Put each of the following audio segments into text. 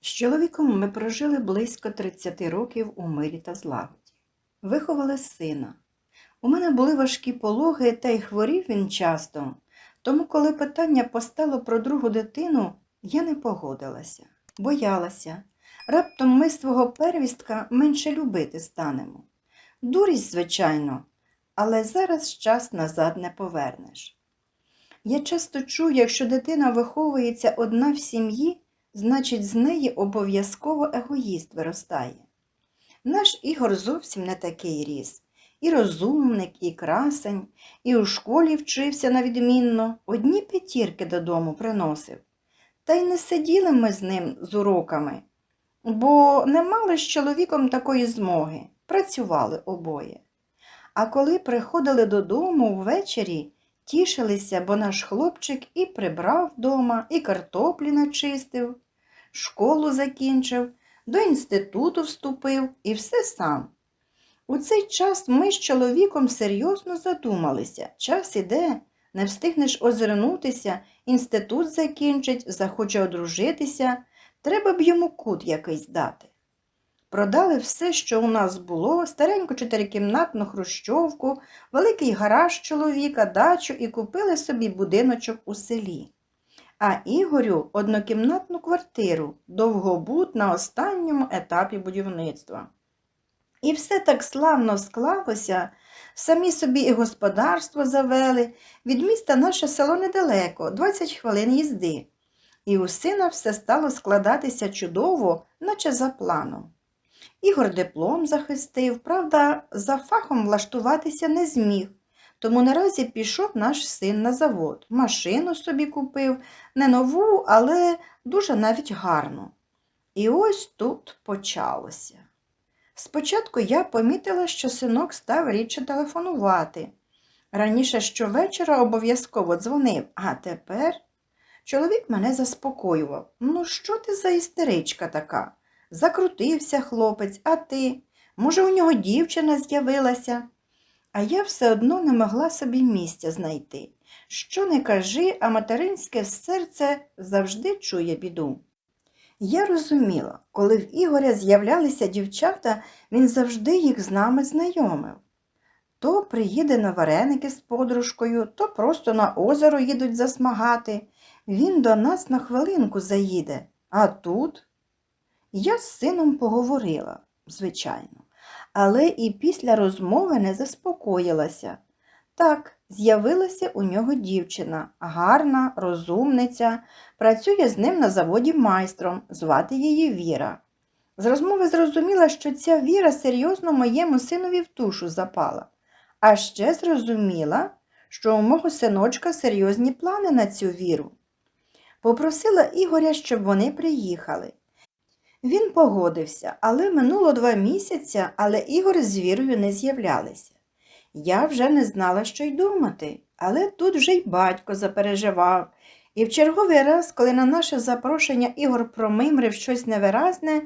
З чоловіком ми прожили близько 30 років у мирі та злагоді. Виховали сина. У мене були важкі пологи, та й хворів він часто. Тому, коли питання постало про другу дитину, я не погодилася, боялася. Раптом ми свого первістка менше любити станемо. Дурість, звичайно, але зараз час назад не повернеш. Я часто чую, якщо дитина виховується одна в сім'ї, значить з неї обов'язково егоїст виростає. Наш Ігор зовсім не такий ріс. І розумник, і красень, і у школі вчився на відмінно, одні п'ятірки додому приносив. Та й не сиділи ми з ним з уроками, бо не мали з чоловіком такої змоги, працювали обоє. А коли приходили додому ввечері, тішилися, бо наш хлопчик і прибрав дома, і картоплі начистив, школу закінчив, до інституту вступив і все сам. У цей час ми з чоловіком серйозно задумалися. Час іде, не встигнеш озирнутися, інститут закінчить, захоче одружитися, треба б йому кут якийсь дати. Продали все, що у нас було, стареньку чотирикімнатну хрущовку, великий гараж чоловіка, дачу і купили собі будиночок у селі. А Ігорю однокімнатну квартиру, довгобут на останньому етапі будівництва. І все так славно склалося, самі собі і господарство завели, від міста наше село недалеко, 20 хвилин їзди. І у сина все стало складатися чудово, наче за планом. Ігор диплом захистив, правда, за фахом влаштуватися не зміг. Тому наразі пішов наш син на завод. Машину собі купив, не нову, але дуже навіть гарну. І ось тут почалося. Спочатку я помітила, що синок став рідше телефонувати. Раніше щовечора обов'язково дзвонив, а тепер чоловік мене заспокоював. Ну, що ти за істеричка така? Закрутився хлопець, а ти? Може, у нього дівчина з'явилася? А я все одно не могла собі місця знайти. Що не кажи, а материнське серце завжди чує біду. Я розуміла, коли в Ігоря з'являлися дівчата, він завжди їх з нами знайомив. То приїде на вареники з подружкою, то просто на озеро їдуть засмагати. Він до нас на хвилинку заїде. А тут я з сином поговорила, звичайно, але і після розмови не заспокоїлася. Так, з'явилася у нього дівчина, гарна, розумниця, працює з ним на заводі майстром, звати її Віра. З розмови зрозуміла, що ця Віра серйозно моєму синові в душу запала, а ще зрозуміла, що у мого синочка серйозні плани на цю віру. Попросила Ігоря, щоб вони приїхали. Він погодився, але минуло два місяці, але Ігор з вірою не з'являлися. Я вже не знала, що й думати, але тут вже й батько запереживав. І в черговий раз, коли на наше запрошення Ігор промимрив щось невиразне,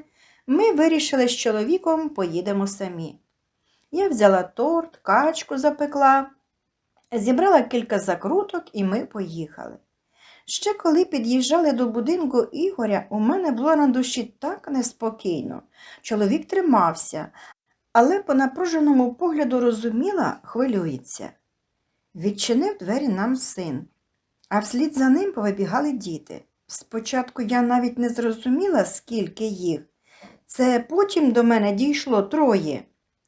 ми вирішили з чоловіком поїдемо самі. Я взяла торт, качку запекла, зібрала кілька закруток і ми поїхали. Ще коли під'їжджали до будинку Ігоря, у мене було на душі так неспокійно. Чоловік тримався, але по напруженому погляду розуміла, хвилюється. Відчинив двері нам син, а вслід за ним повибігали діти. Спочатку я навіть не зрозуміла, скільки їх. Це потім до мене дійшло троє.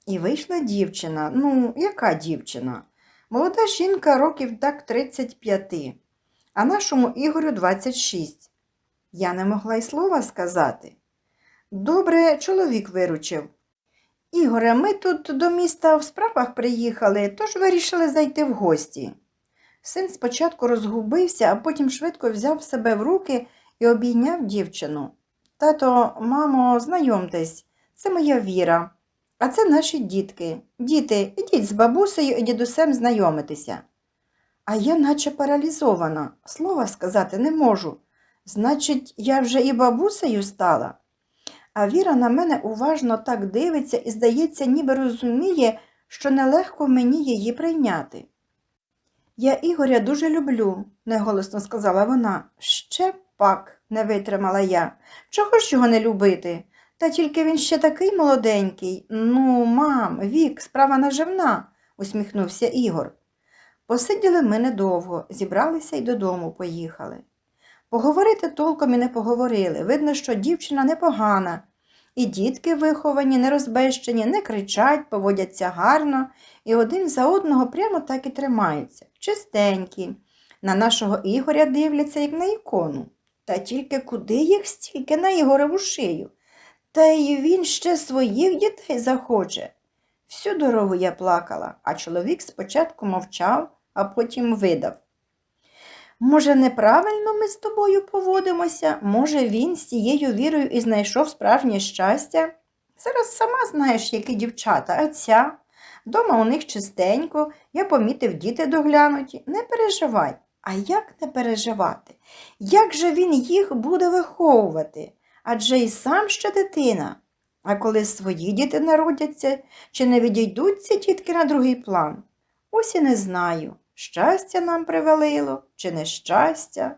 І вийшла дівчина. Ну, яка дівчина? Молода жінка років так 35, а нашому Ігорю 26. Я не могла й слова сказати. Добре, чоловік виручив. Ігоре, ми тут до міста в справах приїхали, тож вирішили зайти в гості. Син спочатку розгубився, а потім швидко взяв себе в руки і обійняв дівчину. Тато, мамо, знайомтесь, це моя віра, а це наші дітки. Діти, ідіть з бабусею і дідусем знайомитися. А я наче паралізована, слова сказати не можу. Значить, я вже і бабусею стала. А Віра на мене уважно так дивиться і, здається, ніби розуміє, що нелегко мені її прийняти. Я Ігоря дуже люблю, неголосно сказала вона. Ще пак, не витримала я. Чого ж його не любити? Та тільки він ще такий молоденький. Ну, мам, вік, справа наживна, усміхнувся Ігор. Посиділи ми недовго, зібралися й додому поїхали. Поговорити толком і не поговорили. Видно, що дівчина непогана. І дітки виховані, не розбещені, не кричать, поводяться гарно, і один за одного прямо так і тримаються, чистенькі. На нашого Ігоря дивляться, як на ікону. Та тільки куди їх стільки на Ігореву шию? Та й він ще своїх дітей захоче. Всю дорогу я плакала, а чоловік спочатку мовчав, а потім видав. Може, неправильно ми з тобою поводимося? Може, він з цією вірою і знайшов справжнє щастя? Зараз сама знаєш, які дівчата, а ця. Дома у них чистенько, я помітив діти доглянуті. Не переживай. А як не переживати? Як же він їх буде виховувати? Адже і сам ще дитина. А коли свої діти народяться, чи не відійдуть ці дітки на другий план? Ось і не знаю, щастя нам привалило чи нещастя.